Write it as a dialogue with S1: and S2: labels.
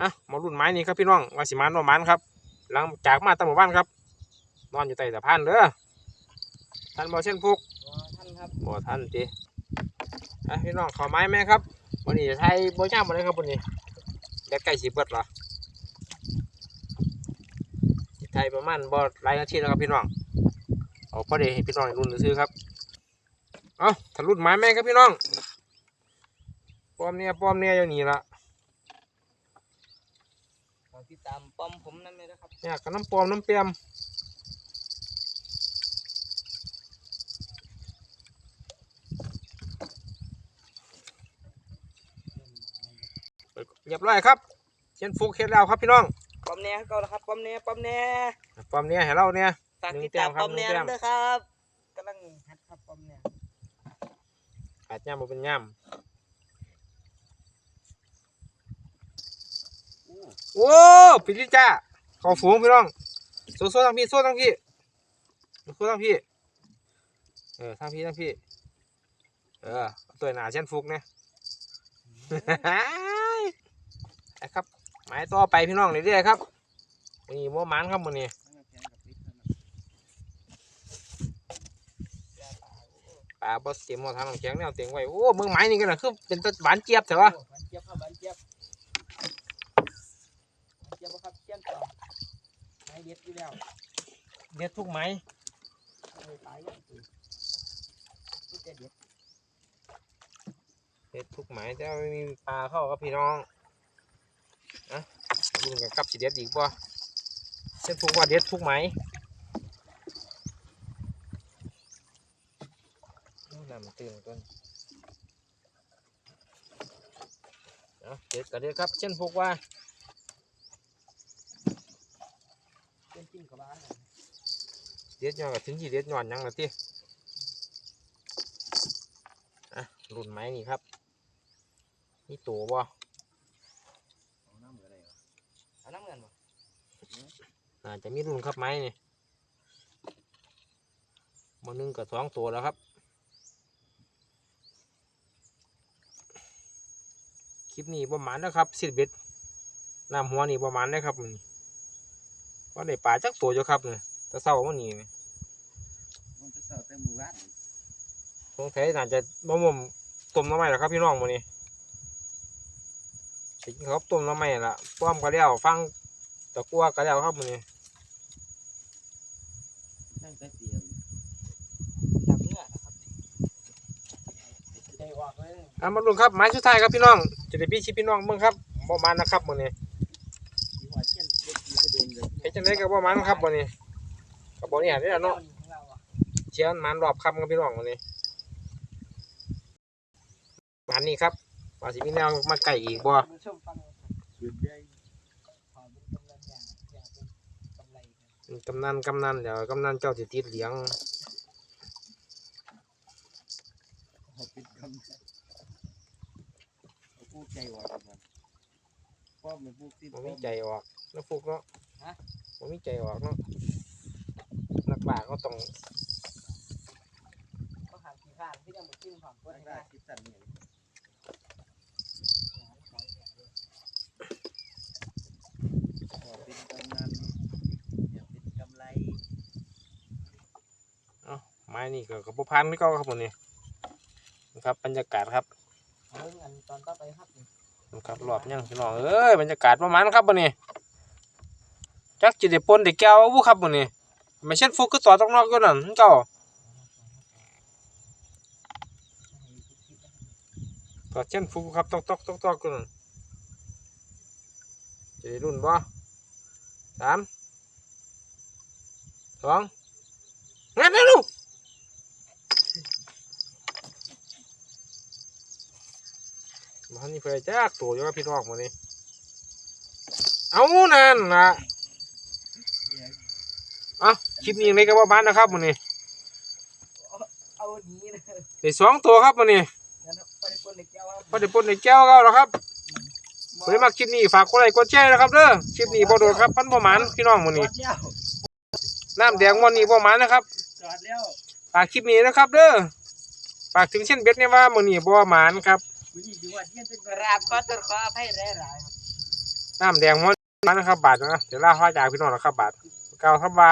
S1: อะมารุ่นไม้นี่ครับพี่น้องว่าสิมานประมาณครับ หลังจากมาตั้งหมู่บ้านครับ นอนอยู่ใต้สะพานเด้อท่านบ่เช่นพวก
S2: ท่านครับ
S1: บ่ท่านจีอะพี่น้องขอไม้ไหมครับวันนี้จะไทยบ่ย่ามมาเลยครับวันนี้แดดใกล้สิเบิดเหรอสิไทยประมาณบ่หลายนาทีแล้วครับพี่น้องเอาพอดีให้พี่น้องได้รุ่นซื้อๆครับเอาถ้ารุ่นไม้แม่ครับพี่น้องป้อมเนี่ยป้อมเนี่ยอยู่นี่ละ
S2: ฝากติดตามป้อมผมนั่นเลยนะครับ
S1: เนี่ยกับน้ำปลอมน้ำเปียมเรียบร้อยครับเช่นฟุกเฮ็ดแล้วครับพี่น้อง
S2: ป้อมแน่ก็แล้วครับป้อมแน่ป้อมแน่
S1: ปลอมเนี่ยให้เราเนี่ย
S2: ฝาก
S1: หนึ่
S2: ติ
S1: ง
S2: ด
S1: แต้
S2: ตาม
S1: มครับ
S2: ป้อมแน่
S1: หนึ่งแต้ม
S2: ด้วยครับกำลังฮัดครับป้อมแน่
S1: อาจย่ำมาเป็นย่ำ โอ้ปิลิจ้าขอฝูงพี่น้องโซ่โซ่ทางพี่โซ่ทางพี่โซ่ทางพี่ เออทางพี่ทางพี่ เออตัวหนาเช่นฟุกเนี่ยนะครับหมายต่อไปพี่น้องเรื่อยๆครับนี่โมมันครับมันนี่ปลาบอสเต็มหมดทางน้ำแข็งแนวเต็งไว้ โอ้เมืองไม้นี่กันนะคือเป็นตะหวานเจี๊ยบแต่ว่า
S2: โอ้หวานเจี๊ยบครับหวานเจี๊ยบหวานเจี๊ยบบ่ครับเจี๊ยบต่อไม่ เด็ดอยู่แล้ว
S1: เด็ดทุกไม้
S2: เลยตายอย่างตื่นนี่จะเด็ด
S1: เด็ดทุกไม้แต่ว่าไม่มีปลาเข้าครับพี่น้องนะลุงกับกับสิเด็ดอีกบ่เช่นทุกว่าเด็ดทุกไม้โอ้น้ำมันตื่นต้นเอาเด็ดก็เด็ดครับเช่นพวกว่า
S2: เส้นจิ้มกับบ้านนะ
S1: เด็ดย้อนกับถึงที่เด็ดย้อนหยังละที่อะรุ่นไม้นี่ครับ นี่ตัวบ่
S2: เอาน้ำเงินบ่
S1: อาจจะมีรุ่นครับไม้นี่มาหนึ่งกับสองตัวแล้วครับ คลิปนี้ประมาณนะครับสิบเบ็ดน้ำหัวนี่ประมาณนะครับมัน ว่าได้ปลาจักตัวอยู่ครับเนี่ยแต่เศร้ามันนี่นี่
S2: มันจะเสิร์ฟเต็มหมู่บ้าน
S1: สงสัยน่าจะบ่มมต้มน้ำไม้แล้วครับพี่น้องมื้อนี้สิกินข้าวต้มน้ำไม้ละป้อมก็แล้วฟังตะกัวก็แล้วครับมื้อนี้
S2: นั่งไปเสียมจับเนื้อนะครับได้วางไว้เลย
S1: อะมาลุ้นครับไม้สุดท้ายครับพี่น้องจะได้พี่ชิพี่น้องเบิ่งครับบ่มันนะครับมื้อนี้ จังได๋ก็บ่มันครับมื้อนี้ก็บ่นี่หาได้แล้วเนาะ
S2: ของเราอะ
S1: เชียนมันรอบค่ำครับพี่น้องมื้อนี้มันนี่ครับว่าสิมีแนวมาไก่อีกบ่
S2: มาชมฟังสุดใหญ่ขอเป็นกำลังอย่างอย่างเป็นกำไรกัน
S1: กำนันกำนันเดี๋ยวกำนันเจ้าสิติดเหลียง
S2: ขอเป็นกำไรเอาพูดใจหวานกันป้อมเป็นพูดที่
S1: บ่มีใจออกแล้วฟุกเนาะ
S2: ฮะ
S1: บ่มีใจออกเนาะนักป่าก็ต้อง
S2: ก็หางขี้ข้านที่ยังหมดจิ้มผ่านก็ได้คิดสั่นเนี่ยขอเป็นกำนันอยากเป็นกำไร
S1: ไม้นี่ก็กระปุพันไม่ก็ครับผมนี่นะครับบรรยากาศครับ
S2: เรื่องอันตอนต่อไปครับนี่
S1: นะครับรอบยังพี่น้องเอ้ยบรรยากาศประมาณครับวันนี้ จักจิได้ปนได้แก้ววุครับวันนี้ไม่เช่นฟุกก็ต่อต้องนอกก็นั่นเจ้าต่อเช่นฟุกครับตอกตอกตอกตอกก็นั่นจะได้รุ่นบ่สามสองงั้นนะลูกมันนี่เพื่อจ้าตัวอยู่กับพี่น้องมานี่เอานั่นล่ะ อะคลิปนี้ยังไงก็ประมาณนะครับมันนี่
S2: เอาอันนี้นะ
S1: ได้สองตัวครับมันนี่
S2: งั้นไปปนเด็กแก้วครับ
S1: พอได้ปนได้แก้วก็แล้วครับคนที่มาคลิปนี้ฝากกดไลค์กดแชร์นะครับเด้อคลิปนี้บ่โดนครับพันประมาณพี่น้องมันนี่
S2: จอดแล้ว
S1: น้ำแดงวันนี้ประมาณนะครับ
S2: จอดแล้ว
S1: ฝากคลิปนี้นะครับเด้อฝากถึงเช่นเบ็ดเนี่ยว่ามันนี่บ่ประมาณครับ
S2: มึงดูว่าเยี่ยนเป็นกราบขอโทษขออภัยหลายๆครับ
S1: ไปน้ำแดงมันมั นนะครับบาทนะเดี๋ยวล่าห้าจากพี่น้องนะครับบาทเก่าครับบา